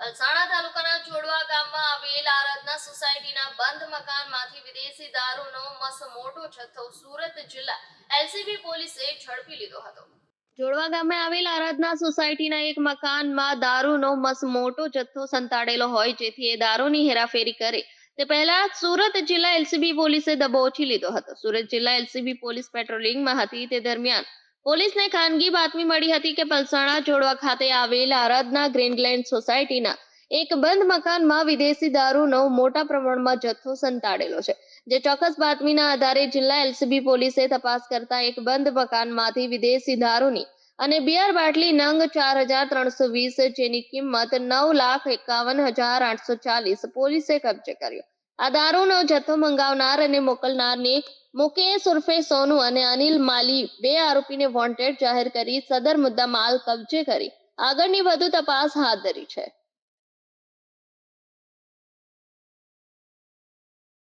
વલસાણા તાલુકાના જોડવા ગામમાં આવેલ આરાધના સોસાયટીના બંધ મકાનમાંથી વિદેશી દારૂનો મસ્ત મોટો જથ્થો સુરત જિલ્લા એલસીબી પોલીસે ઝડપી લીધો હતો. જોડવા ગામે આવેલ આરાધના સોસાયટીના એક મકાનમાં દારૂનો મસ્ત મોટો જથ્થો સંતાડેલો હોય જેથી એ દારૂની હેરાફેરી કરે. તે પહેલા સુરત જિલ્લા એલસીબી પોલીસે દબોચી લીધો હતો. સુરત જિલ્લા એલસીબી પોલીસ પેટ્રોલિંગમાં હતી તે દરમિયાન પોલીસને ખાનગી બાતમી મળી હતી કે પલસાણા જોડવા ખાતે આવેલ આરાધના ગ્રીનલેન્ડ સોસાયટીના એક બંધ મકાનમાં વિદેશી દારૂનો મોટા પ્રમાણમાં જથ્થો સંતાડેલો છે, જે ચોક્કસ બાતમીના આધારે જિલ્લા એલસીબી પોલીસે તપાસ કરતા એક બંધ મકાનમાંથી વિદેશી દારૂની અને બિયર બાટલી નંગ ચાર હજાર ત્રણસો વીસ જેની કિંમત નવ લાખ એકાવન હજાર આઠસો ચાલીસ પોલીસે કબજે કર્યો. આ દારૂનો જથ્થો મંગાવનાર અને મોકલનારને મુકેશ ઉર્ફે સોનુ અને અનિલ માલી બે આરોપીને વોન્ટેડ જાહેર કરી સદર મુદ્દા માલ કબજે કરી. આગળની વધુ તપાસ હાથ ધરી છે.